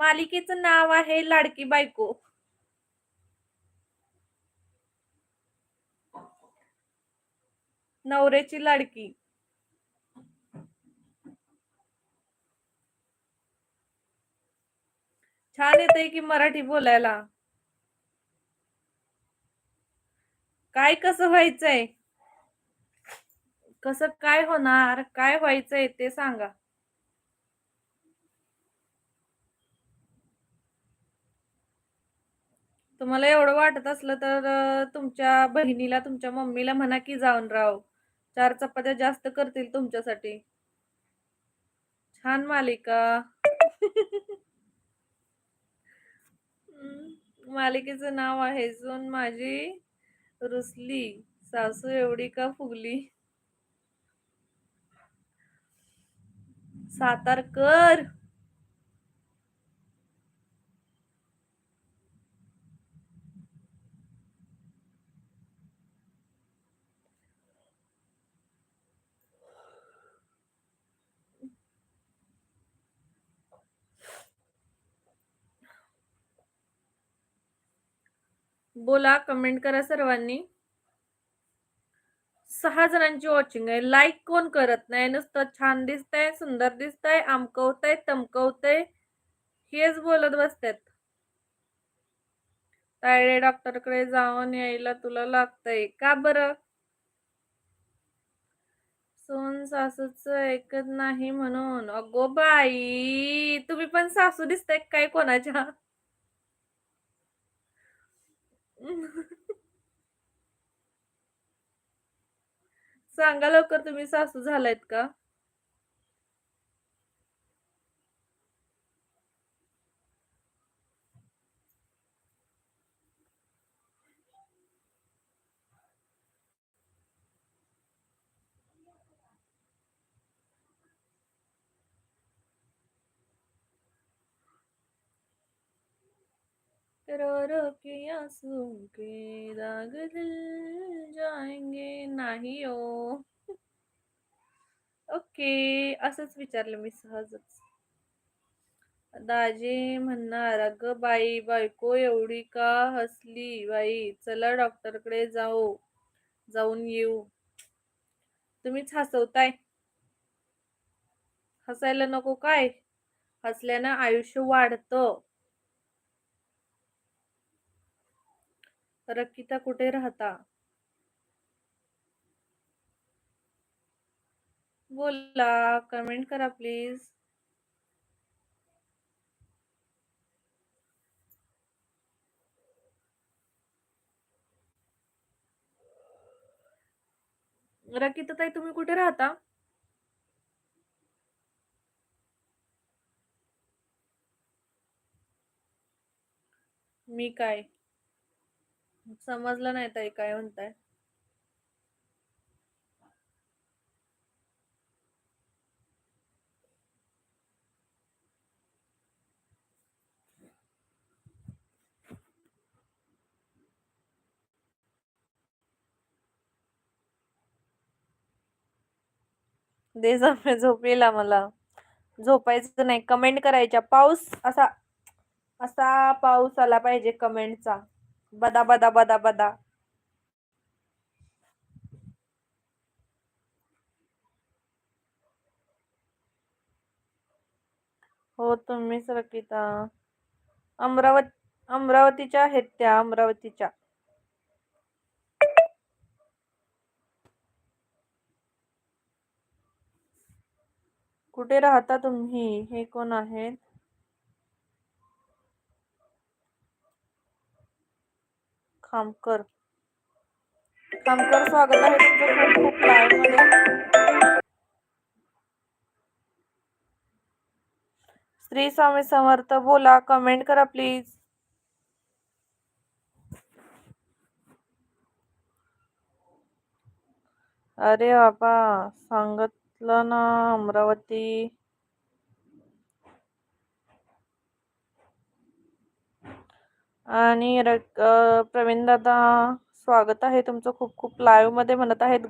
मालिकेचं नाव आहे लाडकी बायको. नवऱ्याची लाडकी. छान येतंय की मराठी बोलायला. काय कसं व्हायचंय? कसं काय होणार? काय व्हायचंय ते सांगा. तुम्हाला एवढं वाटत असलं तर तुमच्या बहिणीला तुमच्या मम्मीला म्हणा की जाऊन राव चार चपात्या जास्त करतील तुमच्यासाठी. छान मालिका. मालिकेचं नाव आहे जून माझी रुसली. सासू एवढी का फुगली? सातारकर! बोला कमेंट करा सर्वांनी. सहा जणांची वॉचिंग आहे. लाईक कोण करत नाही? नुसतं छान दिसतंय सुंदर दिसतंय आमकवतय तमकवतय. हेच बोलत बसतात तायडे डॉक्टरकडे जाऊन यायला तुला लागतंय का बरं? सोन सासूच ऐकत नाही म्हणून. अगो बाई तुम्ही पण सासू दिसताय काय कोणाच्या? सांगा लवकर तुम्ही सासू झालायत का? रो रो के आंसू के दाग दिल जाएंगे। नाही ओ ओके असंच विचारलं मी सहजच. दाजी म्हणणार अगं बाई बायको एवढी का हसली? बाई चला डॉक्टरकडे जाऊ जाऊन येऊ. तुम्हीच हसवताय? हसायला नको काय? हसल्यानं आयुष्य वाढतं. रकिता कुठे राहता? बोला कमेंट करा प्लीज रकिता ताई तुम्ही कुठे राहता? मी काय? समजलं नाही ताई काय म्हणताय. दे झोपे झोपलेला मला. झोपायचं नाही. कमेंट करायच्या. पाऊस असा असा पाऊस आला पाहिजे कमेंटचा बदा बदा बदा बदा. हो तुम्हीच रकिता अमरावती अमरावतीच्या आहेत त्या अमरावतीच्या. कुठे राहता तुम्ही? हे कोण आहेत? खामकर खामकर स्वागत आहे तुमचं खूप खूप लाईव्हमध्ये. श्री स्वामी समर्थ बोला कमेंट करा प्लीज अरे बाबा सांगितलं ना अमरावती. आणि प्रवीण दादा स्वागत आहे तुमचं. खूप खूप लाईव्हमध्ये म्हणत आहेत.